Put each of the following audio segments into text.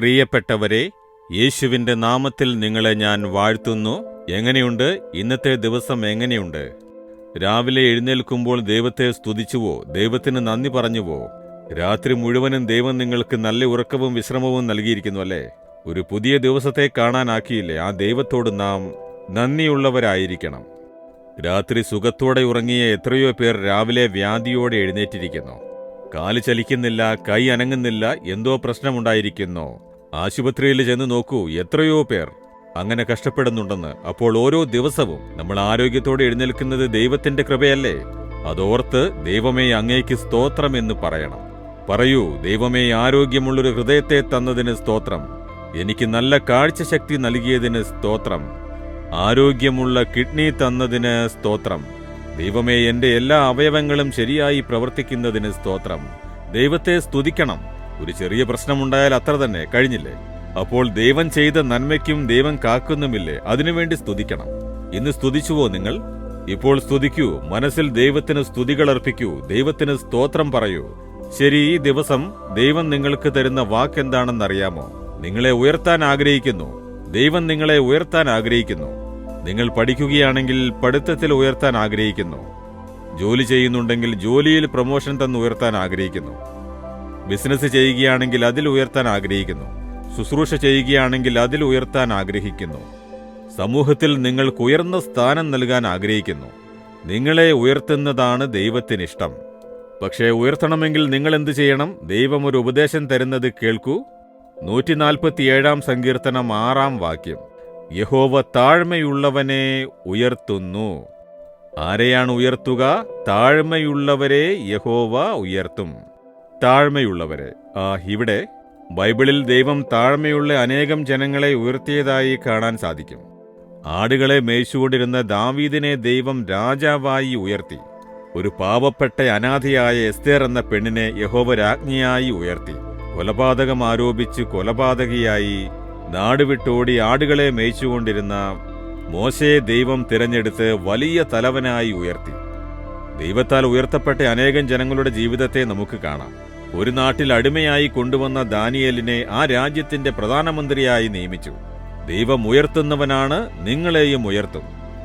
പ്രിയപ്പെട്ടവരെ യേശുവിന്റെ നാമത്തിൽ നിങ്ങളെ ഞാൻ വാഴ്ത്തുന്നു. എങ്ങനെയുണ്ട്? ഇന്നത്തെ ദിവസം എങ്ങനെയുണ്ട്? രാവിലെ എഴുന്നേൽക്കുമ്പോൾ ദൈവത്തെ സ്തുതിച്ചുവോ? ദൈവത്തിന് നന്ദി പറഞ്ഞുവോ? രാത്രി മുഴുവനും ദൈവം നിങ്ങൾക്ക് നല്ല ഉറക്കവും വിശ്രമവും നൽകിയിരിക്കുന്നു അല്ലേ? ഒരു പുതിയ ദിവസത്തെ കാണാനാക്കിയില്ലേ? ആ ദൈവത്തോട് നാം നന്ദിയുള്ളവരായിരിക്കണം. രാത്രി സുഖത്തോടെ ഉറങ്ങിയ എത്രയോ പേർ രാവിലെ വ്യാധിയോടെ എഴുന്നേറ്റിരിക്കുന്നു. കാൽ ചലിക്കുന്നില്ല കൈ അനങ്ങുന്നില്ല എന്തോ പ്രശ്നമുണ്ടായിരിക്കുന്നു. ആശുപത്രിയിൽ ചെന്ന് നോക്കൂ എത്രയോ പേർ അങ്ങനെ കഷ്ടപ്പെടുന്നുണ്ടെന്ന്. അപ്പോൾ ഓരോ ദിവസവും നമ്മൾ ആരോഗ്യത്തോടെ എഴുന്നേൽക്കുന്നത് ദൈവത്തിന്റെ കൃപയല്ലേ? അതോർത്ത് ദൈവമേ അങ്ങേക്ക് സ്തോത്രം എന്ന് പറയണം. പറയൂ ദൈവമേ ആരോഗ്യമുള്ളൊരു ഹൃദയത്തെ തന്നതിന് സ്തോത്രം. എനിക്ക് നല്ല കാഴ്ചശക്തി നൽകിയതിന് സ്തോത്രം. ആരോഗ്യമുള്ള കിഡ്നി തന്നതിന് സ്തോത്രം. ദൈവമേ എന്റെ എല്ലാ അവയവങ്ങളും ശരിയായി പ്രവർത്തിക്കുന്നതിന് സ്തോത്രം. ദൈവത്തെ സ്തുതിക്കണം. ഒരു ചെറിയ പ്രശ്നമുണ്ടായാൽ അത്ര തന്നെ കഴിഞ്ഞില്ലേ? അപ്പോൾ ദൈവം ചെയ്ത നന്മയ്ക്കും ദൈവം കാക്കുന്നുമില്ലേ? അതിനുവേണ്ടി സ്തുതിക്കണം. ഇന്ന് സ്തുതിച്ചുവോ നിങ്ങൾ? ഇപ്പോൾ സ്തുതിക്കൂ. മനസ്സിൽ ദൈവത്തിന് സ്തുതികൾ അർപ്പിക്കൂ. ദൈവത്തിന് സ്തോത്രം പറയൂ. ശരി ഈ ദിവസം ദൈവം നിങ്ങൾക്ക് തരുന്ന വാക്കെന്താണെന്നറിയാമോ? നിങ്ങളെ ഉയർത്താൻ ആഗ്രഹിക്കുന്നു. ദൈവം നിങ്ങളെ ഉയർത്താൻ ആഗ്രഹിക്കുന്നു. നിങ്ങൾ പഠിക്കുകയാണെങ്കിൽ പഠിത്തത്തിൽ ഉയർത്താൻ ആഗ്രഹിക്കുന്നു. ജോലി ചെയ്യുന്നുണ്ടെങ്കിൽ ജോലിയിൽ പ്രൊമോഷൻ തന്നു ഉയർത്താൻ ആഗ്രഹിക്കുന്നു. ബിസിനസ് ചെയ്യുകയാണെങ്കിൽ അതിൽ ഉയർത്താൻ ആഗ്രഹിക്കുന്നു. ശുശ്രൂഷ ചെയ്യുകയാണെങ്കിൽ അതിൽ ഉയർത്താൻ ആഗ്രഹിക്കുന്നു. സമൂഹത്തിൽ നിങ്ങൾക്ക് ഉയർന്ന സ്ഥാനം നൽകാൻ ആഗ്രഹിക്കുന്നു. നിങ്ങളെ ഉയർത്തുന്നതാണ് ദൈവത്തിനിഷ്ടം. പക്ഷേ ഉയർത്തണമെങ്കിൽ നിങ്ങൾ എന്ത് ചെയ്യണം? ദൈവം ഒരു ഉപദേശം തരുന്നത് കേൾക്കൂ. നൂറ്റിനാൽപ്പത്തിയേഴാം സങ്കീർത്തനം ആറാം വാക്യം. യഹോവ താഴ്മയുള്ളവനെ ഉയർത്തുന്നു. ആരെയാണ് ഉയർത്തുക? താഴ്മയുള്ളവരെ യഹോവ ഉയർത്തും. താഴ്മയുള്ളവരെ. ആ ഇവിടെ ബൈബിളിൽ ദൈവം താഴ്മയുള്ള അനേകം ജനങ്ങളെ ഉയർത്തിയതായി കാണാൻ സാധിക്കും. ആടുകളെ മേയ്ച്ചുകൊണ്ടിരുന്ന ദാവീദിനെ ദൈവം രാജാവായി ഉയർത്തി. ഒരു പാവപ്പെട്ട അനാഥയായ എസ്തേർ എന്ന പെണ്ണിനെ യഹോവ രാജ്ഞിയായി ഉയർത്തി. കൊലപാതകം ആരോപിച്ച് കൊലപാതകിയായി നാടുവിട്ടോടി ആടുകളെ മേയ്ച്ചുകൊണ്ടിരുന്ന മോശയെ ദൈവം തിരഞ്ഞെടുത്ത് വലിയ തലവനായി ഉയർത്തി. ദൈവത്താൽ ഉയർത്തപ്പെട്ട അനേകം ജനങ്ങളുടെ ജീവിതത്തെ നമുക്ക് കാണാം. ഒരു നാട്ടിൽ അടിമയായി കൊണ്ടുവന്ന ദാനിയലിനെ ആ രാജ്യത്തിന്റെ പ്രധാനമന്ത്രിയായി നിയമിച്ചു. ദൈവം ഉയർത്തുന്നവനാണ് നിങ്ങളെയും ഉയർത്തും.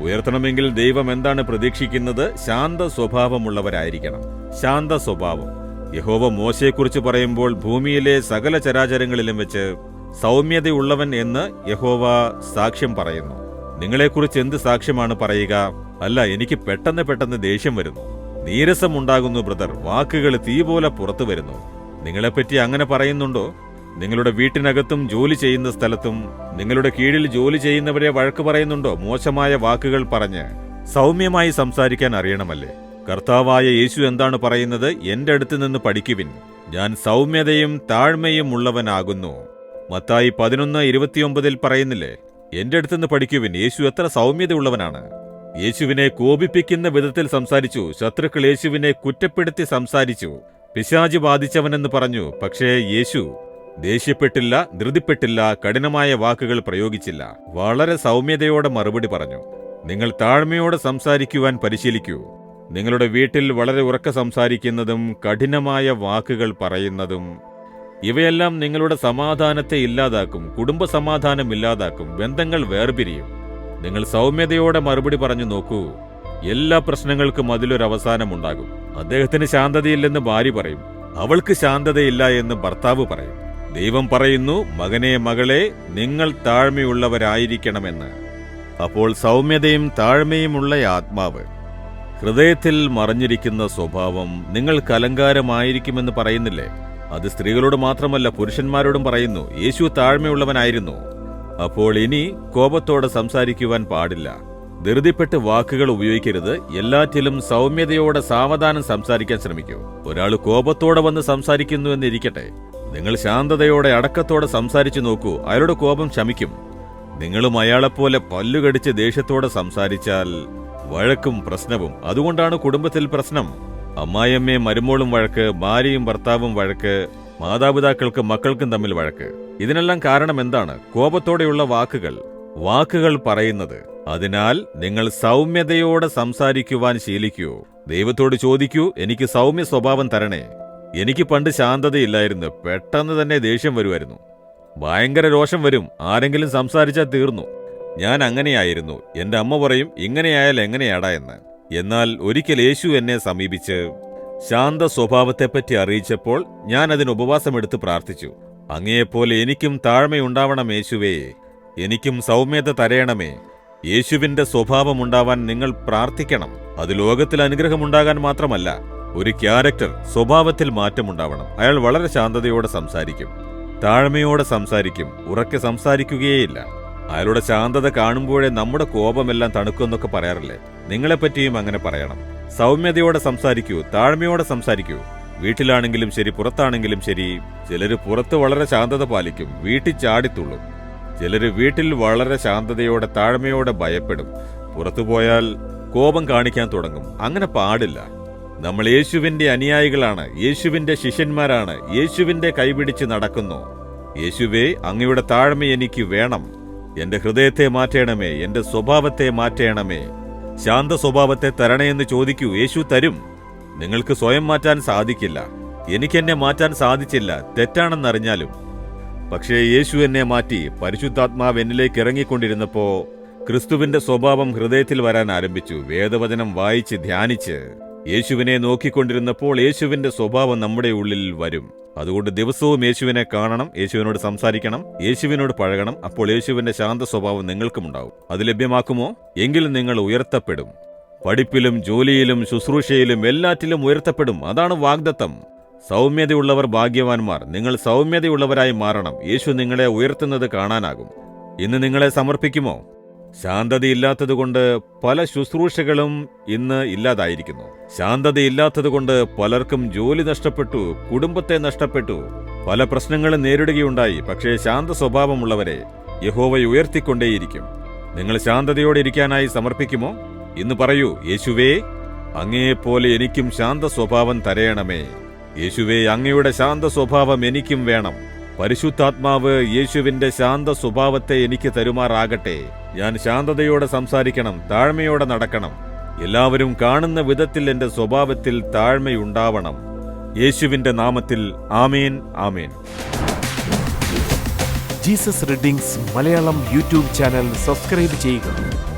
ഉയർത്തണമെങ്കിൽ ദൈവം എന്താണ് പ്രതീക്ഷിക്കുന്നത്? ശാന്ത സ്വഭാവമുള്ളവരായിരിക്കണം. ശാന്ത സ്വഭാവം. യഹോവ മോശയെക്കുറിച്ച് പറയുമ്പോൾ ഭൂമിയിലെ സകല ചരാചരങ്ങളിലും വെച്ച് സൗമ്യതയുള്ളവൻ എന്ന് യഹോവ സാക്ഷ്യം പറയുന്നു. നിങ്ങളെക്കുറിച്ച് എന്ത് സാക്ഷ്യമാണ് പറയുക? അല്ല എനിക്ക് പെട്ടെന്ന് പെട്ടെന്ന് ദേഷ്യം വരുന്നു. നീരസമുണ്ടാകുന്നു ബ്രദർ. വാക്കുകൾ തീ പോലെ പുറത്തു വരുന്നു. നിങ്ങളെപ്പറ്റി അങ്ങനെ പറയുന്നുണ്ടോ? നിങ്ങളുടെ വീട്ടിനകത്തും ജോലി ചെയ്യുന്ന സ്ഥലത്തും നിങ്ങളുടെ കീഴിൽ ജോലി ചെയ്യുന്നവരെ വഴക്ക് പറയുന്നുണ്ടോ? മോശമായ വാക്കുകൾ പറഞ്ഞ് സൗമ്യമായി സംസാരിക്കാൻ അറിയണമല്ലേ? കർത്താവായ യേശു എന്താണ് പറയുന്നത്? എന്റെ അടുത്ത് നിന്ന് പഠിക്കുവിൻ. ഞാൻ സൗമ്യതയും താഴ്മയും ഉള്ളവനാകുന്നു. മത്തായി പതിനൊന്ന് ഇരുപത്തിയൊമ്പതിൽ പറയുന്നില്ലേ? എന്റെ അടുത്തുനിന്ന് പഠിക്കുവിൻ. യേശു എത്ര സൗമ്യതയുള്ളവനാണ്. യേശുവിനെ കോപിപ്പിക്കുന്ന വിധത്തിൽ സംസാരിച്ചു. ശത്രുക്കൾ യേശുവിനെ കുറ്റപ്പെടുത്തി സംസാരിച്ചു. പിശാജ് ബാധിച്ചവനെന്ന് പറഞ്ഞു. പക്ഷേ യേശു ദേഷ്യപ്പെട്ടില്ല ധൃതിപ്പെട്ടില്ല കഠിനമായ വാക്കുകൾ പ്രയോഗിച്ചില്ല. വളരെ സൗമ്യതയോടെ മറുപടി പറഞ്ഞു. നിങ്ങൾ താഴ്മയോടെ സംസാരിക്കുവാൻ പരിശീലിക്കൂ. നിങ്ങളുടെ വീട്ടിൽ വളരെ ഉറക്ക സംസാരിക്കുന്നതും കഠിനമായ വാക്കുകൾ പറയുന്നതും ഇവയെല്ലാം നിങ്ങളുടെ സമാധാനത്തെ ഇല്ലാതാക്കും കുടുംബ സമാധാനം ഇല്ലാതാക്കും ബന്ധങ്ങൾ വേർപിരിയും. നിങ്ങൾ സൗമ്യതയോടെ മറുപടി പറഞ്ഞു നോക്കൂ. എല്ലാ പ്രശ്നങ്ങൾക്കും അതിലൊരു അവസാനമുണ്ടാകും. അദ്ദേഹത്തിന് ശാന്തതയില്ലെന്ന് ഭാര്യ പറയും. അവൾക്ക് ശാന്തതയില്ല എന്ന് ഭർത്താവ് പറയും. ദൈവം പറയുന്നു മകനെ മകളെ നിങ്ങൾ താഴ്മയുള്ളവരായിരിക്കണമെന്ന്. അപ്പോൾ സൗമ്യതയും താഴ്മയുമുള്ള ആത്മാവ് ഹൃദയത്തിൽ മറഞ്ഞിരിക്കുന്ന സ്വഭാവം നിങ്ങൾക്ക് അലങ്കാരമായിരിക്കുമെന്ന് പറയുന്നില്ലേ? അത് സ്ത്രീകളോട് മാത്രമല്ല പുരുഷന്മാരോടും പറയുന്നു യേശു താഴ്മയുള്ളവനായിരുന്നു. അപ്പോൾ ഇനി കോപത്തോടെ സംസാരിക്കുവാൻ പാടില്ല. ധൃതിപ്പെട്ട് വാക്കുകൾ ഉപയോഗിക്കരുത്. എല്ലാറ്റിലും സൗമ്യതയോടെ സാവധാനം സംസാരിക്കാൻ ശ്രമിക്കൂ. ഒരാൾ കോപത്തോടെ വന്ന് സംസാരിക്കുന്നു എന്നിരിക്കട്ടെ. നിങ്ങൾ ശാന്തതയോടെ അടക്കത്തോടെ സംസാരിച്ചു നോക്കൂ. അയാളുടെ കോപം ശമിക്കും. നിങ്ങളും അയാളെപ്പോലെ പല്ലുകടിച്ച് ദേഷ്യത്തോടെ സംസാരിച്ചാൽ വഴക്കും പ്രശ്നവും. അതുകൊണ്ടാണ് കുടുംബത്തിൽ പ്രശ്നം. അമ്മായിയമ്മയും മരുമോളും വഴക്ക് ഭാര്യയും ഭർത്താവും വഴക്ക് മാതാപിതാക്കൾക്കും മക്കൾക്കും തമ്മിൽ വഴക്ക്. ഇതിനെല്ലാം കാരണം എന്താണ്? കോപത്തോടെയുള്ള വാക്കുകൾ. വാക്കുകൾ പറയുന്നത്. അതിനാൽ നിങ്ങൾ സൗമ്യതയോടെ സംസാരിക്കുവാൻ ശീലിക്കൂ. ദൈവത്തോട് ചോദിക്കൂ എനിക്ക് സൗമ്യ സ്വഭാവം തരണേ. എനിക്ക് പണ്ട് ശാന്തതയില്ലായിരുന്നു. പെട്ടെന്ന് തന്നെ ദേഷ്യം വരുമായിരുന്നു. ഭയങ്കര രോഷം വരും. ആരെങ്കിലും സംസാരിച്ചാൽ തീർന്നു. ഞാൻ അങ്ങനെയായിരുന്നു. എന്റെ അമ്മ പറയും ഇങ്ങനെയായാൽ എങ്ങനെയാടാ എന്ന്. എന്നാൽ ഒരിക്കൽ യേശു എന്നെ സമീപിച്ച് ശാന്ത സ്വഭാവത്തെപ്പറ്റി അറിയിച്ചപ്പോൾ ഞാൻ അതിന് ഉപവാസമെടുത്ത് പ്രാർത്ഥിച്ചു. അങ്ങയെപ്പോലെ എനിക്കും താഴ്മയുണ്ടാവണം യേശുവേ. എനിക്കും സൗമ്യത തരയണമേ. യേശുവിന്റെ സ്വഭാവമുണ്ടാവാൻ നിങ്ങൾ പ്രാർത്ഥിക്കണം. അത് ലോകത്തിൽ അനുഗ്രഹമുണ്ടാകാൻ മാത്രമല്ല ഒരു ക്യാരക്ടർ സ്വഭാവത്തിൽ മാറ്റമുണ്ടാവണം. അയാൾ വളരെ ശാന്തതയോടെ സംസാരിക്കും. താഴ്മയോടെ സംസാരിക്കും. ഉറക്കെ സംസാരിക്കുകയേയില്ല. അയാളുടെ ശാന്തത കാണുമ്പോഴേ നമ്മുടെ കോപമെല്ലാം തണുക്കുമെന്നൊക്കെ പറയാറില്ലേ? നിങ്ങളെപ്പറ്റിയും അങ്ങനെ പറയണം. സൗമ്യതയോടെ സംസാരിക്കൂ താഴ്മയോടെ സംസാരിക്കൂ. വീട്ടിലാണെങ്കിലും ശരി പുറത്താണെങ്കിലും ശരി ചിലർ പുറത്ത് വളരെ ശാന്തത പാലിക്കും വീട്ടിൽ ചാടിത്തുള്ളും ചിലർ വീട്ടിൽ വളരെ ശാന്തതയോടെ താഴ്മയോടെ ഭയപ്പെടും. പുറത്തു പോയാൽ കോപം കാണിക്കാൻ തുടങ്ങും. അങ്ങനെ പാടില്ല. നമ്മൾ യേശുവിന്റെ അനുയായികളാണ് യേശുവിന്റെ ശിഷ്യന്മാരാണ് യേശുവിന്റെ കൈപിടിച്ച് നടക്കുന്നു. യേശുവേ അങ്ങയുടെ താഴ്മ എനിക്ക് വേണം. എന്റെ ഹൃദയത്തെ മാറ്റേണമേ എന്റെ സ്വഭാവത്തെ മാറ്റേണമേ. ശാന്ത സ്വഭാവത്തെ തരണേ എന്ന് ചോദിക്കൂ യേശു തരും. നിങ്ങൾക്ക് സ്വയം മാറ്റാൻ സാധിക്കില്ല. എനിക്കെന്നെ മാറ്റാൻ സാധിച്ചില്ല. തെറ്റാണെന്നറിഞ്ഞാലും. പക്ഷേ യേശു എന്നെ മാറ്റി പരിശുദ്ധാത്മാവ് എന്നിലേക്ക് ഇറങ്ങിക്കൊണ്ടിരുന്നപ്പോ ക്രിസ്തുവിന്റെ സ്വഭാവം ഹൃദയത്തിൽ വരാൻ ആരംഭിച്ചു. വേദവചനം വായിച്ച് ധ്യാനിച്ച് യേശുവിനെ നോക്കിക്കൊണ്ടിരുന്നപ്പോൾ യേശുവിന്റെ സ്വഭാവം നമ്മുടെ ഉള്ളിൽ വരും. അതുകൊണ്ട് ദിവസവും യേശുവിനെ കാണണം യേശുവിനോട് സംസാരിക്കണം യേശുവിനോട് പഴകണം. അപ്പോൾ യേശുവിന്റെ ശാന്ത സ്വഭാവം നിങ്ങൾക്കും ഉണ്ടാവും. അത് ലഭ്യമാക്കുമോ? എങ്കിലും നിങ്ങൾ ഉയർത്തപ്പെടും. പഠിപ്പിലും ജോലിയിലും ശുശ്രൂഷയിലും എല്ലാറ്റിലും ഉയർത്തപ്പെടും. അതാണ് വാഗ്ദത്തം. സൗമ്യതയുള്ളവർ ഭാഗ്യവാന്മാർ. നിങ്ങൾ സൗമ്യതയുള്ളവരായി മാറണം. യേശു നിങ്ങളെ ഉയർത്തുന്നത് കാണാനാകും. ഇന്ന് നിങ്ങളെ സമർപ്പിക്കുമോ? ശാന്തതയില്ലാത്തതുകൊണ്ട് പല ശുശ്രൂഷകളും ഇന്ന് ഇല്ലാതായിരിക്കുന്നു. ശാന്തതയില്ലാത്തതുകൊണ്ട് പലർക്കും ജോലി നഷ്ടപ്പെട്ടു കുടുംബത്തെ നഷ്ടപ്പെട്ടു പല പ്രശ്നങ്ങളും നേരിടുകയുണ്ടായി. പക്ഷേ ശാന്ത സ്വഭാവമുള്ളവരെ യഹോവ ഉയർത്തിക്കൊണ്ടേയിരിക്കും. നിങ്ങൾ ശാന്തതയോടെ ഇരിക്കാനായി സമർപ്പിക്കുമോ? ഇന്ന് പറയൂ യേശുവേ അങ്ങയെപ്പോലെ എനിക്കും ശാന്ത സ്വഭാവം തരയണമേ. യേശുവേ അങ്ങയുടെ ശാന്ത സ്വഭാവം എനിക്കും വേണം. പരിശുദ്ധാത്മാവ് യേശുവിന്റെ ശാന്ത സ്വഭാവത്തെ എനിക്ക് തരുമാറാകട്ടെ. ഞാൻ ശാന്തതയോടെ സംസാരിക്കണം താഴ്മയോടെ നടക്കണം. എല്ലാവരും കാണുന്ന വിധത്തിൽ എന്റെ സ്വഭാവത്തിൽ താഴ്മയുണ്ടാവണം. യേശുവിന്റെ നാമത്തിൽ ആമേൻ ആമേൻ. Jesus readings Malayalam YouTube channel subscribe ചെയ്യുക.